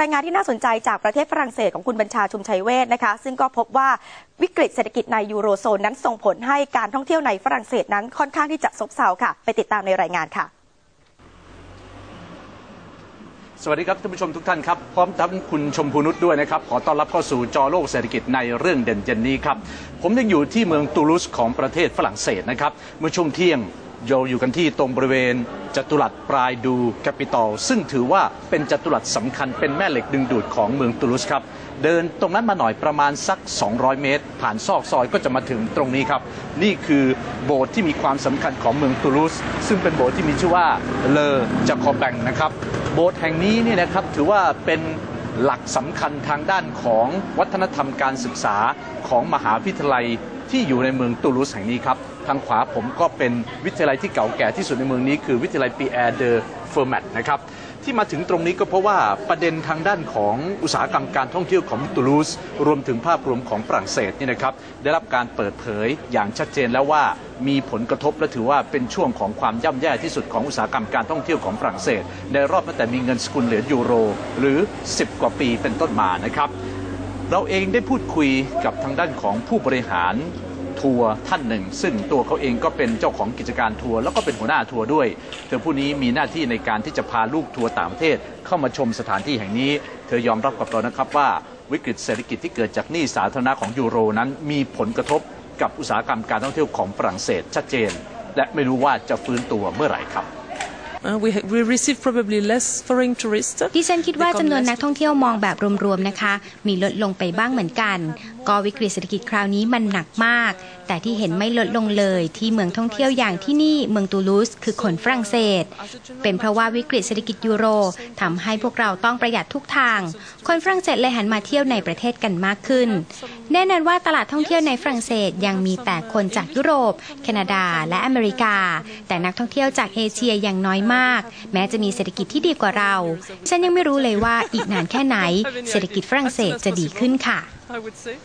รายงานที่น่าสนใจจากประเทศฝรั่งเศสของคุณบัญชาชุมชัยเวทนะคะ ซึ่งก็พบว่าวิกฤตเศรษฐกิจในยูโรโซนนั้นส่งผลให้การท่องเที่ยวในฝรั่งเศสนั้นค่อนข้างที่จะซบเซาค่ะ ไปติดตามในรายงานค่ะสวัสดีครับท่านผู้ชมทุกท่านครับ พร้อมทั้งคุณชมพูนุชด้วยนะครับ ขอต้อนรับเข้าสู่จอโลกเศรษฐกิจในเรื่องเด่นเย็นนี้ครับ ผมยังอยู่ที่เมืองตูลูสของประเทศฝรั่งเศสนะครับ เมื่อช่วงเที่ยง เราอยู่กันที่ตรงบริเวณจัตุรัสปลายดูแคปิตอลซึ่งถือว่าเป็นจัตุรัสสำคัญเป็นแม่เหล็กดึงดูดของเมืองตูลูสครับ เดินตรงนั้นมาหน่อยประมาณสัก 200 เมตร ผ่านซอกซอยก็จะมาถึงตรงนี้ครับ นี่คือโบสถ์ที่มีความสำคัญของเมืองตูลูสซึ่งเป็นโบสถ์ที่มีชื่อว่าเลอจาคอแบงนะครับ โบสถ์แห่งนี้เนี่ยนะครับถือว่าเป็นหลักสำคัญทางด้านของวัฒนธรรมการศึกษาของมหาวิทยาลัยที่อยู่ในเมืองตูลูสแห่งนี้ครับ ทางขวาผมก็เป็นวิทยาลัยที่เก่าแก่ที่สุดในเมืองนี้ คือวิทยาลัยปีแอร์เดอเฟอร์แมตนะครับที่มาถึงตรงนี้ก็เพราะว่าประเด็นทางด้านของอุตสาหกรรมการท่องเที่ยวของตูลูสรวมถึงภาพรวมของฝรั่งเศสนี่นะครับได้รับการเปิดเผยอย่างชัดเจนแล้วว่ามีผลกระทบและถือว่าเป็นช่วงของความย่ำแย่ที่สุดของอุตสาหกรรมการท่องเที่ยวของฝรั่งเศส ในรอบตั้งแต่มีเงินสกุลเหรียญยูโร หรือ 10 กว่าปีเป็นต้นมานะครับเราเองได้พูดคุยกับทางด้านของผู้บริหาร ทัวร์ท่านหนึ่ง ซึ่งตัวเขาเองก็เป็นเจ้าของกิจการทัวร์แล้วก็เป็นหัวหน้าทัวร์ด้วย เธอผู้นี้มีหน้าที่ในการที่จะพาลูกทัวร์ต่างประเทศ เข้ามาชมสถานที่แห่งนี้ เธอยอมรับกับเรานะครับว่าวิกฤตเศรษฐกิจที่เกิดจากหนี้สาธารณะของยูโรนั้นมีผลกระทบกับอุตสาหกรรมการท่องเที่ยวของฝรั่งเศสชัดเจน และไม่รู้ว่าจะฟื้นตัวเมื่อไหร่ครับ Uh, we, ha- we receive probably less foreign tourists. ดิฉันคิดว่า Become จำนวน less นักท่องเที่ยวมองแบบรวมๆนะคะ มีลดลงไปบ้างเหมือนกัน ก็วิกฤตเศรษฐกิจคราวนี้มันหนักมาก แต่ที่เห็นไม่ลดลงเลยที่เมืองท่องเที่ยวอย่างที่นี่เมืองตูลูสคือคนฝรั่งเศส เป็นเพราะว่าวิกฤตเศรษฐกิจยูโรทำให้พวกเราต้องประหยัดทุกทาง คนฝรั่งเศสเลยหันมาเที่ยวในประเทศกันมากขึ้น แน่นอนว่าตลาดท่องเที่ยวในฝรั่งเศสยังมีแต่คนจากยุโรป แคนาดา และอเมริกา แต่นักท่องเที่ยวจากเอเชียยังน้อยมาก แม้จะมีเศรษฐกิจที่ดีกว่าเรา ฉันยังไม่รู้เลยว่าอีกนานแค่ไหน เศรษฐกิจฝรั่งเศสจะดีขึ้นค่ะ I would say.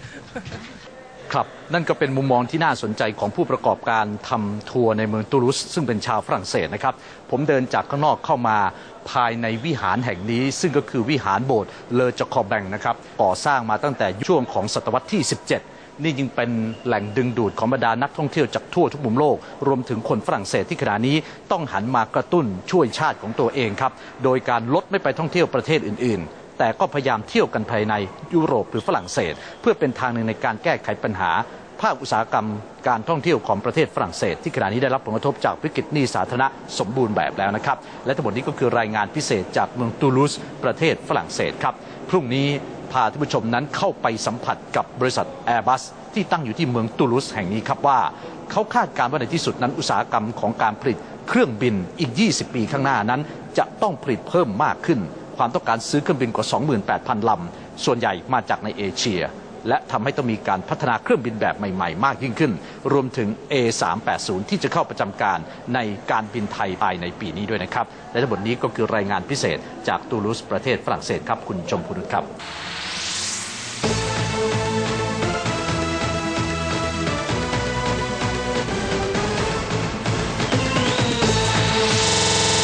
ครับ นั่นก็เป็นมุมมองที่น่าสนใจของผู้ประกอบการทำทัวร์ในเมืองตูลูสซึ่งเป็นชาวฝรั่งเศสนะครับ ผมเดินจากข้างนอกเข้ามาภายในวิหารแห่งนี้ ซึ่งก็คือวิหารโบสถ์เลอจาคอแบงนะครับ ก่อสร้างมาตั้งแต่ช่วงของศตวรรษที่ 17 นี่ยิ่งเป็นแหล่งดึงดูดของบรรดานักท่องเที่ยวจากทั่วทุกมุมโลก รวมถึงคนฝรั่งเศสที่ขณะนี้ต้องหันมากระตุ้นช่วยชาติของตัวเองครับ โดยการลดไม่ไปท่องเที่ยวประเทศอื่นๆ แต่ก็พยายามเที่ยวกันภายในยุโรปหรือฝรั่งเศส เพื่อเป็นทางหนึ่งในการแก้ไขปัญหา ภาคอุตสาหกรรมการท่องเที่ยวของประเทศฝรั่งเศส ที่ขณะนี้ได้รับผลกระทบจากวิกฤตหนี้สาธารณะสมบูรณ์แบบแล้วนะครับ และทั้งหมดนี้ก็คือรายงานพิเศษจากเมืองตูลูสประเทศฝรั่งเศสครับพรุ่งนี้พาท่านผู้ชมนั้นเข้าไปสัมผัสกับบริษัท Airbus ที่ตั้งอยู่ที่เมืองตูลูสแห่งนี้ครับว่า เขาคาดการณ์ว่าในที่สุดนั้นอุตสาหกรรมของการผลิตเครื่องบินอีก 20 ปีข้างหน้านั้น จะต้องผลิตเพิ่มมากขึ้น ความต้องการซื้อเครื่องบินกว่า 28,000 ลำ ส่วนใหญ่มาจากในเอเชีย และทำให้ต้องมีการพัฒนาเครื่องบินแบบใหม่ๆ มากยิ่งขึ้น รวมถึง A380 ที่จะเข้าประจำการในการบินไทยภายในปีนี้ด้วยนะครับ และทั้งหมดนี้ก็คือรายงานพิเศษจากตูลูสประเทศฝรั่งเศสครับคุณชมพูนุชครับ